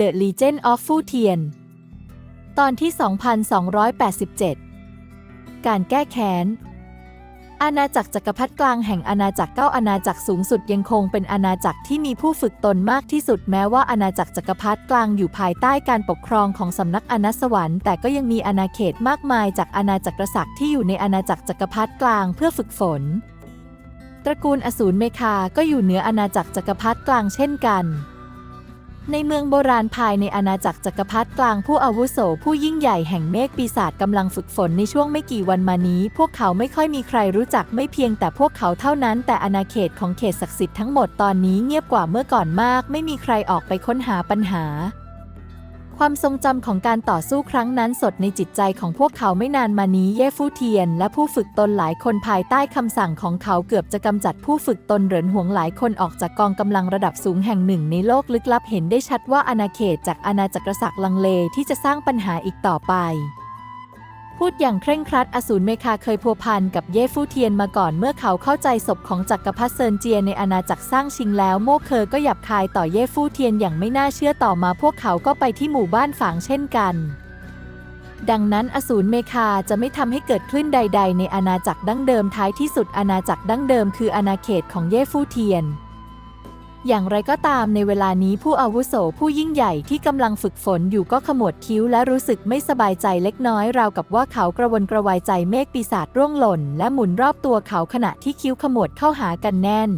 The Legend of Fu Tian ตอนที่ 2287 การแก้แค้น อาณาจักรจักรพรรดิกลางแห่งอาณาจักรเก้าอาณาจักรสูงสุดยังคงเป็นอาณาจักรที่มีผู้ฝึกตนมากที่สุดแม้ว่าอาณาจักรจักรพรรดิกลางอยู่ภายใต้การปกครองของสำนักอนัสวรรค์แต่ก็ยังมีอาณาเขตมากมายจากอาณาจักรศักดิ์ที่อยู่ในอาณาจักรจักรพรรดิกลางเพื่อฝึกฝน ตระกูลอสูรเมคาก็อยู่เหนืออาณาจักรจักรพรรดิกลางเช่นกัน ในเมืองโบราณภายในอาณาจักรจักรพรรดิกลางผู้อาวุโสผู้ยิ่งใหญ่แห่งเมฆปีศาจกำลังฝึกฝนในช่วงไม่กี่วันมานี้ พวกเขาไม่ค่อยมีใครรู้จักไม่เพียงแต่พวกเขาเท่านั้น แต่อาณาเขตของเขตศักดิ์สิทธิ์ทั้งหมดตอนนี้เงียบกว่าเมื่อก่อนมาก ไม่มีใครออกไปค้นหาปัญหา ความทรงจำของการต่อสู้ครั้งนั้นสดในจิตใจของพวกเขาไม่นานมานี้เย่ฟู่เทียน และผู้ฝึกตนหลายคนภายใต้คำสั่งของเขาเกือบจะกำจัดผู้ฝึกตนเหรินหวงหลายคนออกจากกองกำลังระดับสูงแห่งหนึ่งในโลกลึกลับเห็นได้ชัดว่าอาณาเขตจากอาณาจักรศักดิ์ลังเลที่จะสร้างปัญหาอีกต่อไป พูดอย่างเคร่งครัดอสูรเมคาเคยพัวพันกับเย่ฟู่เทียนมาก่อนเมื่อเขาเข้าใจศพของจักรพรรดิเซินเจียในอาณาจักรสร้างชิงแล้วโมเคอก็หยับคายต่อเย่ฟู่เทียนอย่างไม่น่าเชื่อต่อมาพวกเขาก็ไปที่หมู่บ้านฝางเช่นกัน ดังนั้นอสูรเมคาจะไม่ทำให้เกิดคลื่นใด ๆ ในอาณาจักรดั้งเดิมท้ายที่สุดอาณาจักรดั้งเดิมคืออาณาเขตของเย่ฟู่เทียน อย่างไรก็ตามในเวลานี้ผู้อาวุโสผู้ยิ่งใหญ่ที่กำลังฝึกฝนอยู่ก็ขมวดคิ้วและรู้สึกไม่สบายใจเล็กน้อยราวกับว่าเขากระวนกระวายใจเมฆปีศาจร่วงหล่น และหมุนรอบตัวเขาขณะที่คิ้วขมวดเข้าหากันแน่น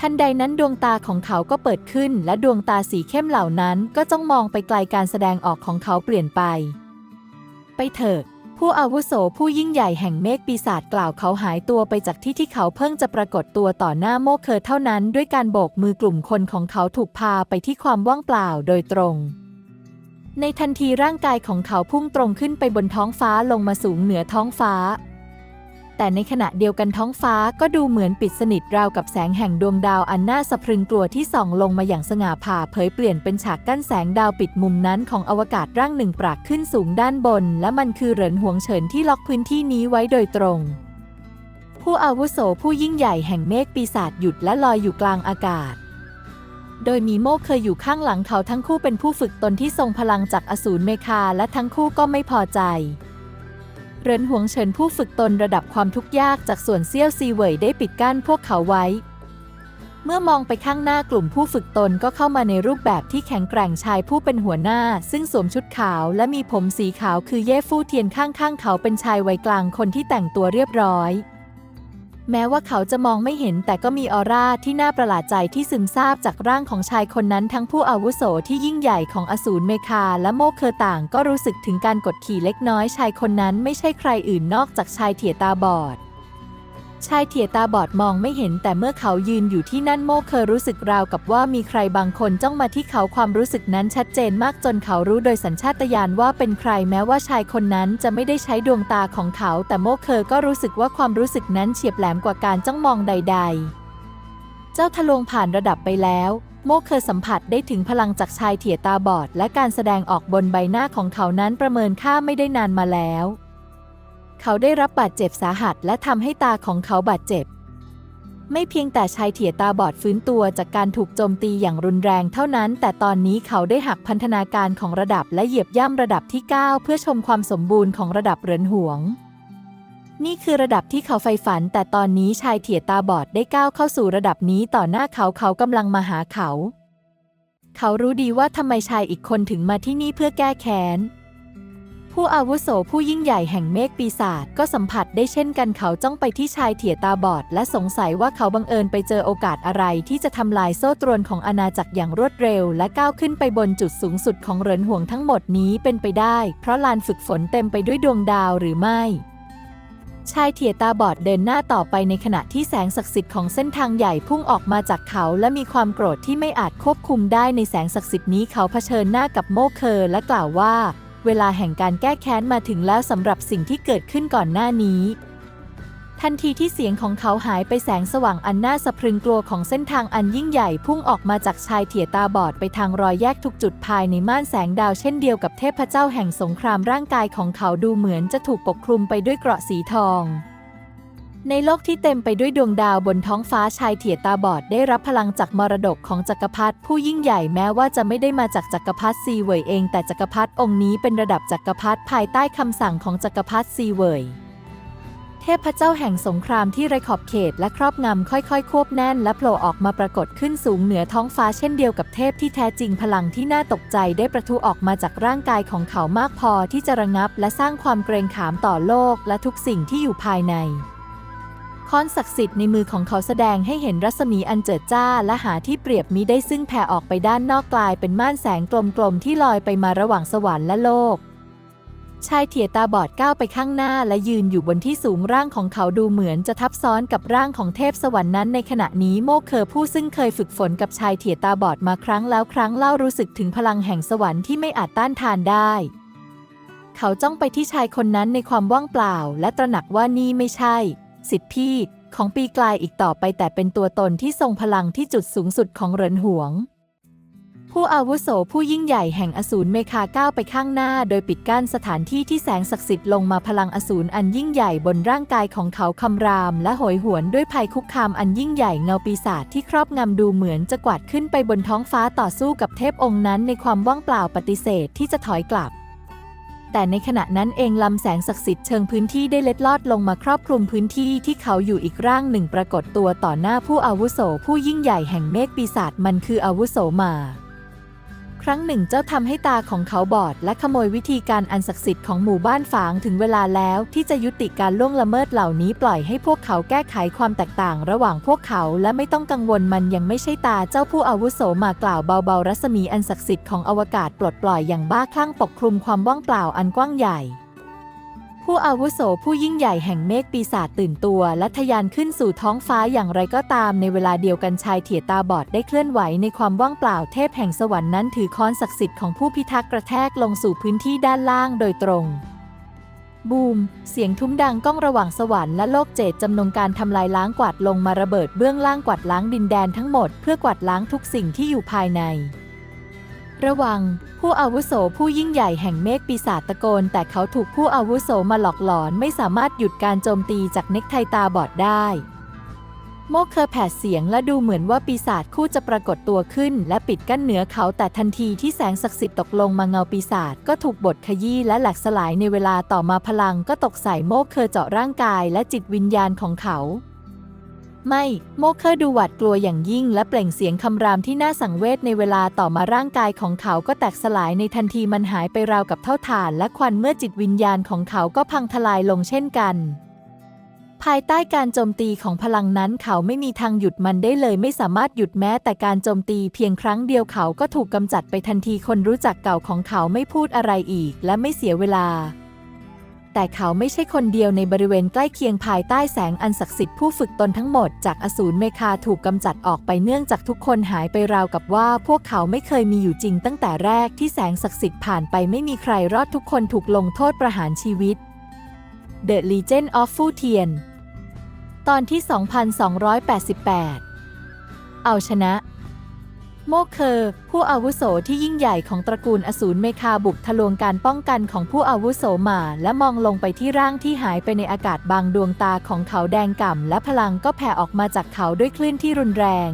ทันใดนั้นดวงตาของเขาก็เปิดขึ้น และดวงตาสีเข้มเหล่านั้นก็จ้องมองไปไกลการแสดงออกของเขาเปลี่ยนไป ไปเถิด ผู้อาวุโสผู้ยิ่งใหญ่แห่งเมฆปีศาจกล่าวเขาหายตัวไปจากที่ที่เขาเพิ่งจะปรากฏตัวต่อหน้าโมเคอเท่านั้น ด้วยการโบกมือกลุ่มคนของเขาถูกพาไปที่ความว่างเปล่าโดยตรง ในทันทีร่างกายของเขาพุ่งตรงขึ้นไปบนท้องฟ้าลงมาสูงเหนือท้องฟ้า แต่ในขณะเดียวกันท้องฟ้าก็ดูเหมือนปิดสนิทราวกับแสงแห่งดวงดาวอันน่าสะพรึงกลัวที่ส่องลงมาอย่างสง่าผ่าเผยเปลี่ยนเป็นฉากกั้นแสงดาวปิดมุมนั้นของอวกาศร่างหนึ่งปรากขึ้นสูงด้านบน และมันคือเหรินหวงเฉินที่ล็อกพื้นที่นี้ไว้โดยตรง ผู้อาวุโสผู้ยิ่งใหญ่แห่งเมฆปีศาจหยุดและลอยอยู่กลางอากาศโดยมีโมกเคยอยู่ข้างหลังเขาทั้งคู่เป็นผู้ฝึกตนที่ทรงพลังจากอสูรเมคาและทั้งคู่ก็ไม่พอใจ เหรินหวงเฉินผู้ฝึกตนระดับความทุกข์ยากจากส่วนเซี่ยวซีเหวยได้ปิดกั้นพวกเขาไว้ เมื่อมองไปข้างหน้ากลุ่มผู้ฝึกตนก็เข้ามาในรูปแบบที่แข็งแกร่งชายผู้เป็นหัวหน้า ซึ่งสวมชุดขาวและมีผมสีขาวคือเย่ฟู่เทียนข้างๆเขาเป็นชายวัยกลางคนที่แต่งตัวเรียบร้อย แม้ว่าเขาจะมองไม่เห็นแต่ก็มีออร่าที่น่าประหลาดใจที่ซึมซาบจากร่างของชายคนนั้นทั้งผู้อาวุโสที่ยิ่งใหญ่ของอสูรเมคาและโมเคอต่างก็รู้สึกถึงการกดขี่เล็กน้อยชายคนนั้นไม่ใช่ใครอื่นนอกจากชายเถียตาบอด ชายเถียตาบอดมองไม่เห็นแต่เมื่อเขายืนอยู่ที่นั่นโมเคอรู้สึกราวกับว่ามีใครบางคนจ้องมาที่เขาความรู้สึกนั้นชัดเจนมากจนเขารู้โดยสัญชาตญาณว่าเป็นใครแม้ว่าชายคนนั้นจะไม่ได้ใช้ดวงตาของเขา แต่โมเคอก็รู้สึกว่าความรู้สึกนั้นเฉียบแหลมกว่าการจ้องมองใด ๆ เจ้าทะลวงผ่านระดับไปแล้วโมเคอสัมผัสได้ถึงพลังจากชายเถียตาบอด และการแสดงออกบนใบหน้าของเขานั้นประเมินค่าไม่ได้นานมาแล้ว เขาได้รับบาดเจ็บสาหัสและทำให้ตาของเขาบาดเจ็บ ไม่เพียงแต่ชายเถียตาบอดฟื้นตัวจากการถูกโจมตีอย่างรุนแรงเท่านั้น แต่ตอนนี้เขาได้หักพันธนาการของระดับและเหยียบย่ำระดับที่ 9 เพื่อชมความสมบูรณ์ของระดับเหรินหวง นี่คือระดับที่เขาใฝ่ฝัน แต่ตอนนี้ชายเถียตาบอดได้ก้าวเข้าสู่ระดับนี้ต่อหน้าเขาเขากำลังมาหาเขา เขารู้ดีว่าทำไมชายอีกคนถึงมาที่นี่เพื่อแก้แค้น ผู้อาวุโสผู้ยิ่งใหญ่แห่งเมฆปีศาจก็สัมผัสได้เช่นกันเขาจ้องไปที่ชายเถียตาบอด และสงสัยว่าเขาบังเอิญไปเจอโอกาสอะไรที่จะทำลายโซ่ตรวนของอาณาจักรอย่างรวดเร็ว และก้าวขึ้นไปบนจุดสูงสุดของเหรินห่วงทั้งหมดนี้เป็นไปได้ เพราะลานฝึกฝนเต็มไปด้วยดวงดาวหรือไม่ชายเถียตาบอดเดินหน้าต่อไปในขณะที่แสงศักดิ์สิทธิ์ของเส้นทางใหญ่พุ่งออกมาจากเขา และมีความโกรธที่ไม่อาจควบคุมได้ในแสงศักดิ์สิทธิ์นี้เขาเผชิญหน้ากับโมเคอร์และกล่าวว่า เวลาแห่งการแก้แค้นมาถึงแล้วสำหรับสิ่งที่เกิดขึ้นก่อนหน้านี้ ทันทีที่เสียงของเขาหายไปแสงสว่างอันน่าสะพรึงกลัวของเส้นทางอันยิ่งใหญ่พุ่งออกมาจากชายเถียตาบอดไปทางรอยแยกทุกจุดภายในม่านแสงดาวเช่นเดียวกับเทพเจ้าแห่งสงครามร่างกายของเขาดูเหมือนจะถูกปกคลุมไปด้วยเกราะสีทอง ในโลกที่เต็มไปด้วยดวงดาวบนท้องฟ้าชายเถี่ยตาบอดได้รับพลังจากมรดกของจักรพรรดิผู้ยิ่งใหญ่แม้ว่าจะไม่ได้มาจากจักรพรรดิซีเวยเอง แต่จักรพรรดิองค์นี้เป็นระดับจักรพรรดิภายใต้คำสั่งของจักรพรรดิซีเวยเทพเจ้าแห่งสงครามที่ไรขอบเขตและครอบงำค่อยๆ ควบแน่น และโผล่ออกมาปรากฏขึ้นสูงเหนือท้องฟ้าเช่นเดียวกับเทพที่แท้จริงพลังที่น่าตกใจได้ประทุออกมาจากร่างกายของเขามากพอที่จะระงับ และสร้างความเกรงขามต่อโลก และทุกสิ่งที่อยู่ภายใน ค้อนศักดิ์สิทธิ์ในมือของเขาแสดงให้เห็นรัศมีอันเจิดจ้าและหาที่เปรียบมิได้ซึ่งแผ่ออกไปด้านนอกกลายเป็นม่านแสงกลมๆที่ลอยไปมาระหว่างสวรรค์และโลก ชายเถียตาบอดก้าวไปข้างหน้าและยืนอยู่บนที่สูงร่างของเขาดูเหมือนจะทับซ้อนกับร่างของเทพสวรรค์นั้นในขณะนี้โมกเคอผู้ซึ่งเคยฝึกฝนกับชายเถียตาบอดมาครั้งแล้วครั้งเล่ารู้สึกถึงพลังแห่งสวรรค์ที่ไม่อาจต้านทานได้เขาจ้องไปที่ชายคนนั้นในความว่างเปล่า และตระหนักว่านี่ไม่ใช่ สิทธิพี่ของปีกลายอีกต่อไปแต่เป็นตัวตนที่ทรงพลังที่จุดสูงสุดของเหรินหวง ผู้อาวุโสผู้ยิ่งใหญ่แห่งอสูรเมคาก้าวไปข้างหน้า โดยปิดกั้นสถานที่ที่แสงศักดิ์สิทธิ์ลงมาพลังอสูรอันยิ่งใหญ่บนร่างกายของเขาคำราม และโหยหวนด้วยภัยคุกคามอันยิ่งใหญ่เงาปีศาจที่ครอบงำดูเหมือนจะกวาดขึ้นไปบนท้องฟ้าต่อสู้กับเทพองค์นั้นในความว่างเปล่าปฏิเสธที่จะถอยกลับ แต่ในขณะนั้นเองลำแสงศักดิ์สิทธิ์เชิงพื้นที่ได้เล็ดลอดลงมาครอบคลุมพื้นที่ที่เขาอยู่อีกร่างหนึ่งปรากฏตัวต่อหน้าผู้อาวุโสผู้ยิ่งใหญ่แห่งเมฆปีศาจมันคืออาวุโสมา ครั้งหนึ่งเจ้าทำให้ตาของเขาบอด และขโมยวิธีการอันศักดิ์สิทธิ์ของหมู่บ้านฝางถึงเวลาแล้วที่จะยุติการล่วงละเมิดเหล่านี้ปล่อยให้พวกเขาแก้ไขความแตกต่างระหว่างพวกเขาและไม่ต้องกังวลมันยังไม่ใช่ตาเจ้าผู้อาวุโสมากล่าวเบาๆ รัศมีอันศักดิ์สิทธิ์ของอวกาศปลดปล่อยอย่างบ้าคลั่งปกคลุมความว่างเปล่าอันกว้างใหญ่ ผู้อาวุโสผู้ยิ่งใหญ่แห่งเมฆปีศาจตื่นตัวและทะยานขึ้นสู่ท้องฟ้าอย่างไรก็ตามในเวลาเดียวกันชายเถี่ยตาบอดได้เคลื่อนไหวในความว่างเปล่าเทพแห่งสวรรค์นั้นถือค้อนศักดิ์สิทธิ์ของผู้พิทักษ์กระแทกลงสู่พื้นที่ด้านล่างโดยตรง บูม เสียงทุ้มดังก้องระหว่างสวรรค์และโลกเจตจำนงการทำลายล้างกวาดลงมาระเบิดเบื้องล่างกวาดล้างดินแดนทั้งหมดเพื่อกวาดล้างทุกสิ่งที่อยู่ภายใน ระวัง ผู้อาวุโสผู้ยิ่งใหญ่แห่งเมฆปีศาจตะโกน แต่เขาถูกผู้อาวุโสมาหลอกหลอนไม่สามารถหยุดการโจมตีจากเน็กไทตาบอดได้ โมกเคอแผดเสียงและดูเหมือนว่าปีศาจคู่จะปรากฏตัวขึ้น และปิดกั้นเหนือเขาแต่ทันทีที่แสงศักดิ์สิทธิ์ตกลงมาเงาปีศาจก็ถูกบดขยี้และแหลกสลายในเวลาต่อมาพลังก็ตกใส่โมกเคอเจาะร่างกายและจิตวิญญาณของเขา ไม่โมเคอร์ดูหวาดกลัวอย่างยิ่งและเปล่งเสียงคำรามที่น่าสังเวชในเวลาต่อมาร่างกายของเขาก็แตกสลายในทันทีมันหายไปราวกับเท่าฐานและควันเมื่อจิตวิญญาณของเขาก็พังทลายลงเช่นกัน ภายใต้การโจมตีของพลังนั้นเขาไม่มีทางหยุดมันได้เลยไม่สามารถหยุดแม้แต่การโจมตีเพียงครั้งเดียวเขาก็ถูกกำจัดไปทันทีคนรู้จักเก่าของเขาไม่พูดอะไรอีกและไม่เสียเวลา แต่เขาไม่ใช่คนเดียวในบริเวณใกล้เคียงภายใต้แสงอันศักดิ์สิทธิ์ผู้ฝึกตนทั้งหมดจากอสูรเมคาถูกกำจัดออกไปเนื่องจากทุกคนหายไปราวกับว่าพวกเขาไม่เคยมีอยู่จริงตั้งแต่แรกที่แสงศักดิ์สิทธิ์ผ่านไปไม่มีใครรอดทุกคนถูกลงโทษประหารชีวิต The Legend of Fu Tian ตอนที่ 2288 เอาชนะ โมกเคอร์ผู้อาวุโสที่ยิ่งใหญ่ของตระกูลอสูรเมคาบุกทะลวงการป้องกันของผู้อาวุโสมา และมองลงไปที่ร่างที่หายไปในอากาศบางดวงตาของเขาแดงก่ำและพลังก็แผ่ออกมาจากเขาด้วยคลื่นที่รุนแรง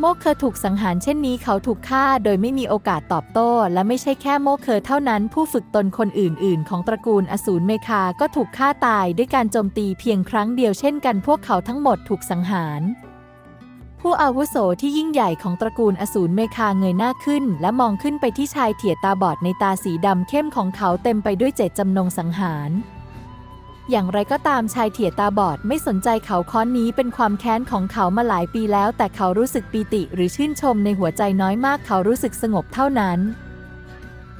โมเคอร์ถูกสังหารเช่นนี้เขาถูกฆ่าโดยไม่มีโอกาสตอบโต้ และไม่ใช่แค่โมเคอร์เท่านั้น ผู้ฝึกตนคนอื่น ๆ ของตระกูลอสูรเมคาก็ถูกฆ่าตายด้วยการโจมตีเพียงครั้งเดียวเช่นกันพวกเขาทั้งหมดถูกสังหาร ผู้อาวุโสที่ยิ่งใหญ่ของตระกูลอสูรเมคาเงยหน้าขึ้น และมองขึ้นไปที่ชายเถี่ยตาบอดในตาสีดำเข้มของเขาเต็มไปด้วยเจตจำนงสังหาร อย่างไรก็ตามชายเถี่ยตาบอดไม่สนใจเขาค้อนนี้เป็นความแค้นของเขามาหลายปีแล้ว แต่เขารู้สึกปีติหรือชื่นชมในหัวใจน้อยมากเขารู้สึกสงบเท่านั้น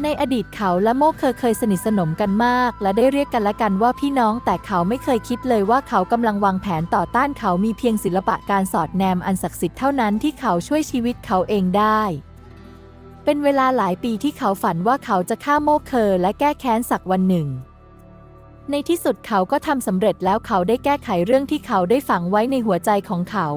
ในอดีตเขาและโมกเคยเคยสนิทสนมกันมาก และได้เรียกกันและกันว่าพี่น้องแต่เขาไม่เคยคิดเลยว่าเขากำลังวางแผนต่อต้านเขามีเพียงศิลปะการสอดแนมอันศักดิ์สิทธิ์เท่านั้นที่เขาช่วยชีวิตเขาเองได้ เป็นเวลาหลายปีที่เขาฝันว่าเขาจะฆ่าโมกเคอและแก้แค้นสักวันหนึ่ง ในที่สุดเขาก็ทำสำเร็จแล้วเขาได้แก้ไขเรื่องที่เขาได้ฝังไว้ในหัวใจของเขา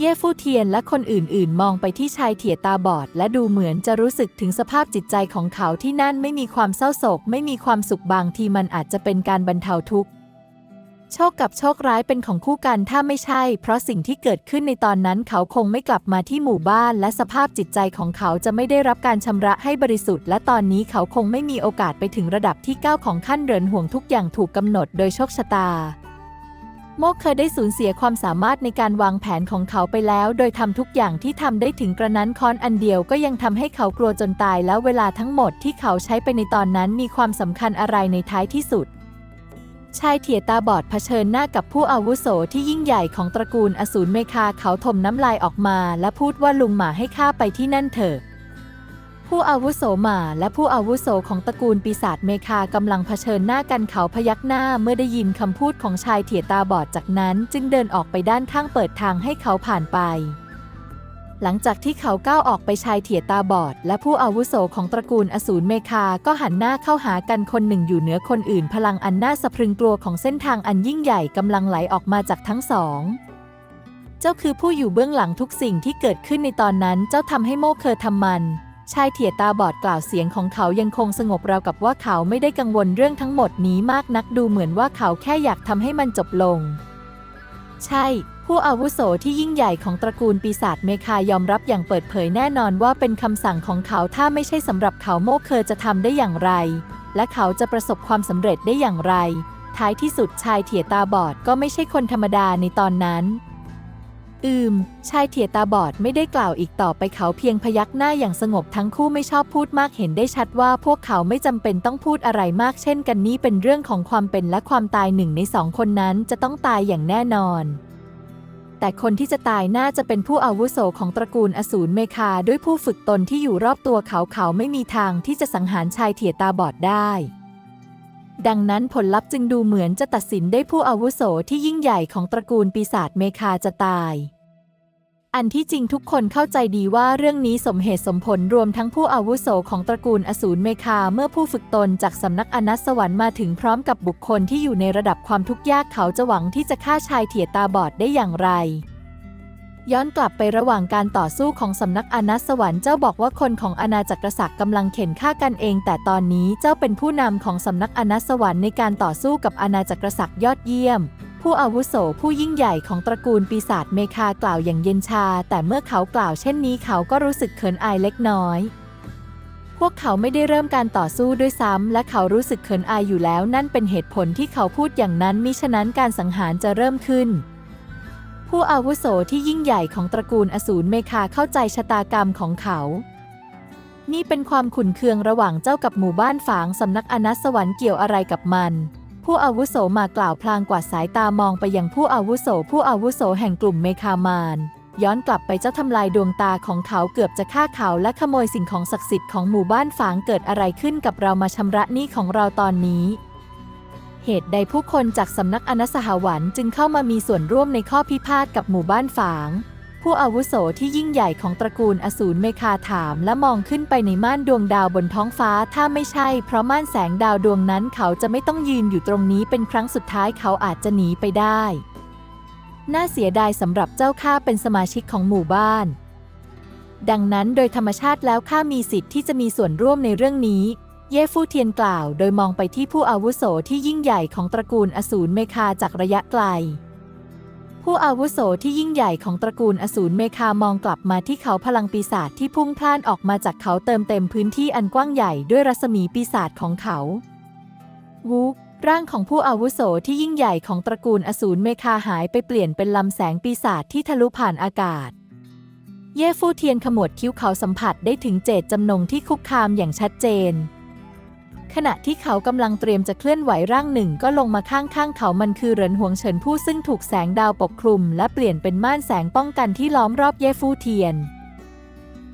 เย่ฟู่เทียนและคนอื่นๆ มองไปที่ชายเถี่ยตาบอด และดูเหมือนจะรู้สึกถึงสภาพจิตใจของเขาที่นั่นไม่มีความเศร้าโศก ไม่มีความสุขบางทีมันอาจจะเป็นการบรรเทาทุกข์โชคกับโชคร้ายเป็นของคู่กันถ้าไม่ใช่ เพราะสิ่งที่เกิดขึ้นในตอนนั้นเขาคงไม่กลับมาที่หมู่บ้าน และสภาพจิตใจของเขาจะไม่ได้รับการชำระให้บริสุทธิ์ และตอนนี้เขาคงไม่มีโอกาสไปถึงระดับที่ก้าของขั้นเรินห่วงทุกอย่างถูกกำหนดโดยโชคชะตา โมกเคยได้สูญเสียความสามารถในการวางแผนของเขาไปแล้ว โดยทำทุกอย่างที่ทำได้ถึงกระนั้นค้อนอันเดียวก็ยังทำให้เขากลัวจนตายแล้วเวลาทั้งหมดที่เขาใช้ไปในตอนนั้นมีความสำคัญอะไรในท้ายที่สุด ชายเถี่ยตาบอดเผชิญหน้ากับผู้อาวุโสที่ยิ่งใหญ่ของตระกูลอสูรเมคาเขาถมน้ำลายออกมา และพูดว่าลุงหมาให้ข้าไปที่นั่นเถอะ ผู้อาวุโสหมาและผู้อาวุโสของตระกูลปีศาจเมคากำลังเผชิญหน้ากันเขาพยักหน้าเมื่อได้ยินคำพูดของชายเถี่ยตาบอดจากนั้นจึงเดินออกไปด้านข้างเปิดทางให้เขาผ่านไป หลังจากที่เขาก้าวออกไปชายเถี่ยตาบอด และผู้อาวุโสของตระกูลอสูรเมคาก็หันหน้าเข้าหากันคนหนึ่งอยู่เหนือคนอื่น พลังอันน่าสะพรึงกลัวของเส้นทางอันยิ่งใหญ่กำลังไหลออกมาจากทั้งสองเจ้าคือผู้อยู่เบื้องหลังทุกสิ่งที่เกิดขึ้นในตอนนั้น เจ้าทำให้โมเคอทำมัน ชายเถี่ยตาบอดกล่าวเสียงของเขายังคงสงบราวกับว่าเขาไม่ได้กังวลเรื่องทั้งหมดนี้มากนักดูเหมือนว่าเขาแค่อยากทำให้มันจบลง ใช่ ผู้อาวุโสที่ยิ่งใหญ่ของตระกูลปีศาจเมคายอมรับอย่างเปิดเผยแน่นอนว่าเป็นคำสั่งของเขาถ้าไม่ใช่สำหรับเขาโมเคอจะทำได้อย่างไร และเขาจะประสบความสำเร็จได้อย่างไร ท้ายที่สุดชายเถี่ยตาบอดก็ไม่ใช่คนธรรมดาในตอนนั้น อืม ชายเถี่ยตาบอดไม่ได้กล่าวอีกต่อไปเขาเพียงพยักหน้าอย่างสงบทั้งคู่ไม่ชอบพูดมากเห็นได้ชัดว่าพวกเขาไม่จำเป็นต้องพูดอะไรมากเช่นกันนี้เป็นเรื่องของความเป็นและความตายหนึ่งในสองคนนั้นจะต้องตายอย่างแน่นอน แต่คนที่จะตายน่าจะเป็นผู้อาวุโสของตระกูลอสูรเมคาด้วยผู้ฝึกตนที่อยู่รอบตัวเขาเขาไม่มีทางที่จะสังหารชายเถี่ยตาบอดได้ ดังนั้นผลลัพธ์จึงดูเหมือนจะตัดสินได้ผู้อาวุโสที่ยิ่งใหญ่ของตระกูลปีศาจเมคาจะตาย อันที่จริงทุกคนเข้าใจดีว่าเรื่องนี้สมเหตุสมผลรวมทั้งผู้อาวุโสของตระกูลอสูรเมคาเมื่อผู้ฝึกตนจากสำนักอนัสสวรรค์มาถึงพร้อมกับบุคคลที่อยู่ในระดับความทุกข์ยากเขาจะหวังที่จะฆ่าชายเถี่ยตาบอดได้อย่างไร ย้อนกลับไประหว่างการต่อสู้ของสำนักอนัสวรรค์เจ้าบอกว่าคนของอาณาจักรศักดิ์กำลังเข็นฆ่ากันเอง แต่ตอนนี้เจ้าเป็นผู้นำของสำนักอนัสสวรรค์ในการต่อสู้กับอาณาจักรศักดิ์ยอดเยี่ยม ผู้อาวุโสผู้ยิ่งใหญ่ของตระกูลปีศาจเมคากล่าวอย่างเย็นชา แต่เมื่อเขากล่าวเช่นนี้เขาก็รู้สึกเขินอายเล็กน้อยพวกเขาไม่ได้เริ่มการต่อสู้ด้วยซ้ำ และเขารู้สึกเขินอายอยู่แล้วนั่นเป็นเหตุผลที่เขาพูดอย่างนั้นมิฉะนั้นการสังหารจะเริ่มขึ้น ผู้อาวุโสที่ยิ่งใหญ่ของตระกูลอสูรเมคาเข้าใจชะตากรรมของเขา นี่เป็นความขุนเคืองระหว่างเจ้ากับหมู่บ้านฝางสำนักอนัสวรรค์เกี่ยวอะไรกับมัน ผู้อาวุโสมากล่าวพลางกวาดสายตามองไปยังผู้อาวุโส ผู้อาวุโสแห่งกลุ่มเมคามานย้อนกลับไปเจ้าทำลายดวงตาของเขาเกือบจะฆ่าเขาและขโมยสิ่งของศักดิ์สิทธิ์ของหมู่บ้านฝางเกิดอะไรขึ้นกับเรามาชำระหนี้ของเราตอนนี้ เหตุใดผู้คนจากสำนักอนัสหวัน จึงเข้ามามีส่วนร่วมในข้อพิพาทกับหมู่บ้านฝาง ผู้อาวุโสที่ยิ่งใหญ่ของตระกูลอสูรเมคาถามและมองขึ้นไปในม่านดวงดาวบนท้องฟ้าถ้าไม่ใช่ เพราะม่านแสงดาวดวงนั้นเขาจะไม่ต้องยืนอยู่ตรงนี้เป็นครั้งสุดท้ายเขาอาจจะหนีไปได้ น่าเสียดายสำหรับเจ้าข้าเป็นสมาชิกของหมู่บ้านดังนั้นโดยธรรมชาติแล้วข้ามีสิทธิ์ที่จะมีส่วนร่วมในเรื่องนี้ เย่ฟู่เทียนกล่าวโดยมองไปที่ผู้อาวุโสที่ยิ่งใหญ่ของตระกูลอสูรเมคาจากระยะไกล ผู้อาวุโสที่ยิ่งใหญ่ของตระกูลอสูรเมคามองกลับมาที่เขาพลังปีศาจที่พุ่งพล่านออกมาจากเขาเติมเต็มพื้นที่อันกว้างใหญ่ด้วยรัศมีปีศาจของเขา วูร่างของผู้อาวุโสที่ยิ่งใหญ่ของตระกูลอสูรเมคาหายไปเปลี่ยนเป็นลำแสงปีศาจที่ทะลุผ่านอากาศ เย่ฟู่เทียนขมวดคิ้วเขาสัมผัสได้ถึงเจตจำนงที่คุกคามอย่างชัดเจน ขณะที่เขากำลังเตรียมจะเคลื่อนไหวร่างหนึ่งก็ลงมาข้างๆเขามันคือเหรินหวงเฉินผู้ซึ่งถูกแสงดาวปกคลุม และเปลี่ยนเป็นม่านแสงป้องกันที่ล้อมรอบเย่ฟู่เทียน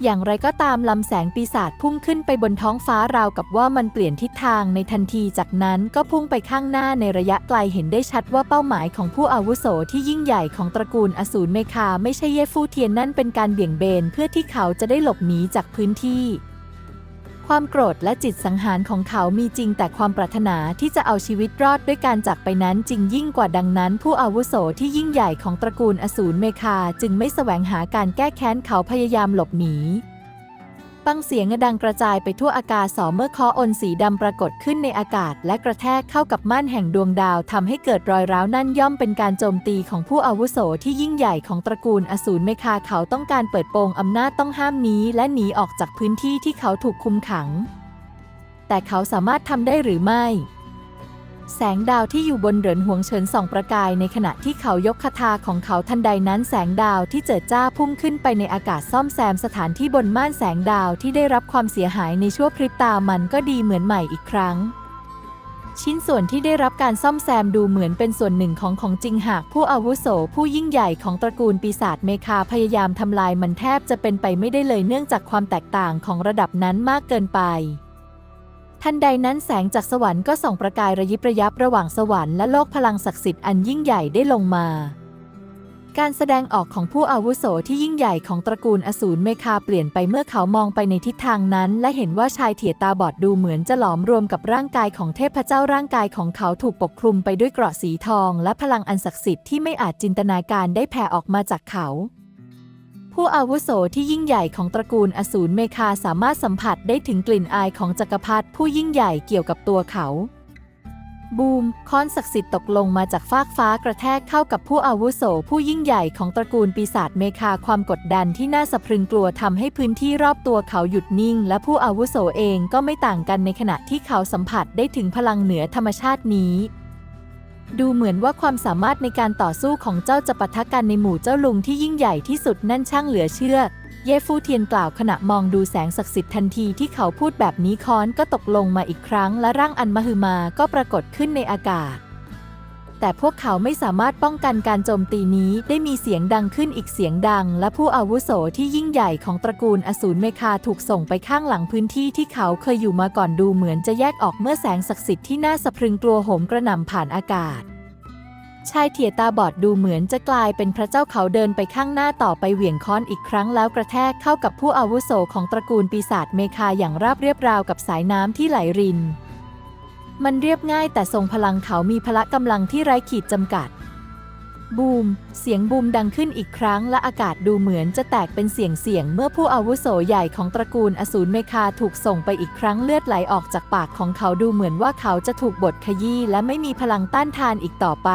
อย่างไรก็ตามลำแสงปีศาจพุ่งขึ้นไปบนท้องฟ้าราวกับว่ามันเปลี่ยนทิศทางในทันทีจากนั้นก็พุ่งไปข้างหน้าในระยะไกลเห็นได้ชัดว่าเป้าหมายของผู้อาวุโสที่ยิ่งใหญ่ของตระกูลอสูรเมคาไม่ใช่เย่ฟู่เทียนนั่นเป็นการเบี่ยงเบนเพื่อที่เขาจะได้หลบหนีจากพื้นที่ ความโกรธและจิตสังหารของเขามีจริง แต่ความปรารถนาที่จะเอาชีวิตรอดด้วยการจากไปนั้นจริงยิ่งกว่าดังนั้น ผู้อาวุโสที่ยิ่งใหญ่ของตระกูลอสูรเมคา จึงไม่แสวงหาการแก้แค้นเขาพยายามหลบหนี ปังเสียงดังกระจายไปทั่วอากาศสอเมื่อคออนสีดำปรากฏขึ้นในอากาศ และกระแทกเข้ากับม่านแห่งดวงดาวทำให้เกิดรอยร้าวนั่นย่อมเป็นการโจมตีของผู้อาวุโสที่ยิ่งใหญ่ของตระกูลอสูรเมคาเขาต้องการเปิดโปงอำนาจต้องห้ามนี้ และหนีออกจากพื้นที่ที่เขาถูกคุมขัง แต่เขาสามารถทำได้หรือไม่ แสงดาวที่อยู่บนเหรินหวงเฉินส่องประกายในขณะที่เขายกคาถาของเขาทันใดนั้นแสงดาวที่เจิดจ้าพุ่งขึ้นไปในอากาศซ่อมแซมสถานที่บนม่านแสงดาวที่ได้รับความเสียหายในชั่วพริบตามันก็ดีเหมือนใหม่อีกครั้ง ชิ้นส่วนที่ได้รับการซ่อมแซมดูเหมือนเป็นส่วนหนึ่งของของจริงหากผู้อาวุโสผู้ยิ่งใหญ่ของตระกูลปีศาจเมคาพยายามทำลายมันแทบจะเป็นไปไม่ได้เลยเนื่องจากความแตกต่างของระดับนั้นมากเกินไป ทันใดนั้นแสงจากสวรรค์ก็ส่องประกายระยิบระยับระหว่างสวรรค์และโลกพลังศักดิ์สิทธิ์อันยิ่งใหญ่ได้ลงมา การแสดงออกของผู้อาวุโสที่ยิ่งใหญ่ของตระกูลอสูรเมคาเปลี่ยนไปเมื่อเขามองไปในทิศทางนั้น และเห็นว่าชายเถียตาบอดดูเหมือนจะหลอมรวมกับร่างกายของเทพเจ้าร่างกายของเขาถูกปกคลุมไปด้วยเกราะสีทอง และพลังอันศักดิ์สิทธิ์ที่ไม่อาจจินตนาการได้แผ่ออกมาจากเขา ผู้อาวุโสที่ยิ่งใหญ่ของตระกูลอสูรเมคาสามารถสัมผัสได้ถึงกลิ่นอายของจักรพรรดิผู้ยิ่งใหญ่เกี่ยวกับตัวเขา บูมค้อนศักดิ์สิทธิ์ตกลงมาจากฟากฟ้ากระแทกเข้ากับผู้อาวุโสผู้ยิ่งใหญ่ของตระกูลปีศาจเมคาความกดดันที่น่าสะพรึงกลัวทำให้พื้นที่รอบตัวเขาหยุดนิ่ง และผู้อาวุโสเองก็ไม่ต่างกันในขณะที่เขาสัมผัสได้ถึงพลังเหนือธรรมชาตินี้ ดูเหมือนว่าความสามารถในการต่อสู้ของเจ้าจะปะทะกันในหมู่เจ้าลุงที่ยิ่งใหญ่ที่สุดนั่นช่างเหลือเชื่อ เย่ฟูเทียนกล่าวขณะมองดูแสงศักดิ์สิทธิ์ทันทีที่เขาพูดแบบนี้ค้อนก็ตกลงมาอีกครั้งและร่างอันมหึมาก็ปรากฏขึ้นในอากาศ แต่พวกเขาไม่สามารถป้องกันการโจมตีนี้ได้มีเสียงดังขึ้นอีกเสียงดัง และผู้อาวุโสที่ยิ่งใหญ่ของตระกูลอสูรเมคาถูกส่งไปข้างหลังพื้นที่ที่เขาเคยอยู่มาก่อนดูเหมือนจะแยกออกเมื่อแสงศักดิ์สิทธิ์ที่น่าสะพรึงกลัวโหมกระหน่ำผ่านอากาศชายเถียตาบอดดูเหมือนจะกลายเป็นพระเจ้าเขาเดินไปข้างหน้าต่อไปเหวี่ยงค้อนอีกครั้งแล้วกระแทกเข้ากับผู้อาวุโสของตระกูลปีศาจเมคาอย่างราบเรียบราวกับสายน้ำที่ไหลริน มันเรียบง่ายแต่ทรงพลังเขามีพละกำลังที่ไร้ขีดจำกัด บูม เสียงบูมดังขึ้นอีกครั้งและอากาศดูเหมือนจะแตกเป็นเสียงเสียง เมื่อผู้อาวุโสใหญ่ของตระกูลอสูรเมคาถูกส่งไปอีกครั้งเลือดไหลออกจากปากของเขาดูเหมือนว่าเขาจะถูกบดขยี้และไม่มีพลังต้านทานอีกต่อไป